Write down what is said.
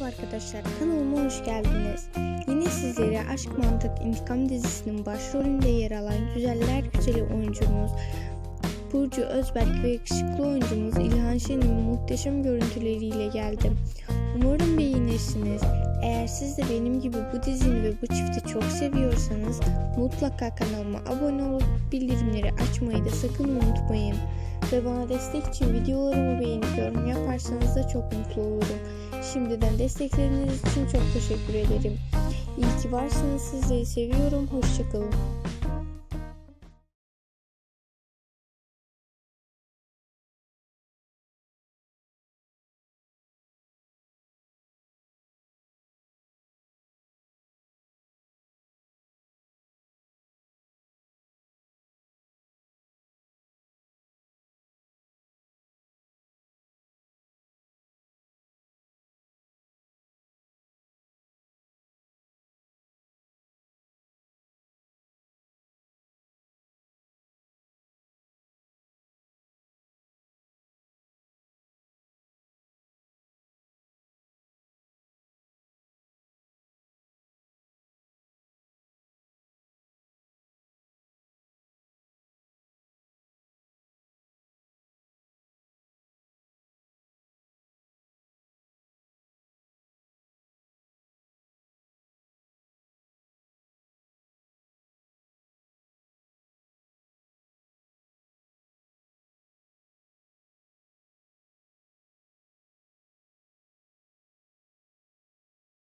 Merhaba arkadaşlar, kanalıma hoş geldiniz. Yine sizlere Aşk Mantık İntikam dizisinin başrolünde yer alan güzeller güzeli oyuncumuz Burcu Özberk ve yakışıklı oyuncumuz İlhan Şen'in muhteşem görüntüleriyle geldim. Umarım beğenirsiniz. Eğer siz de benim gibi bu dizini ve bu çifti çok seviyorsanız mutlaka kanalıma abone olup bildirimleri açmayı da sakın unutmayın. Ve bana destek için videolarımı beğenip yorum yaparsanız da çok mutlu olurum. Şimdiden destekleriniz için çok teşekkür ederim. İyi ki varsınız. Sizleri seviyorum. Hoşçakalın.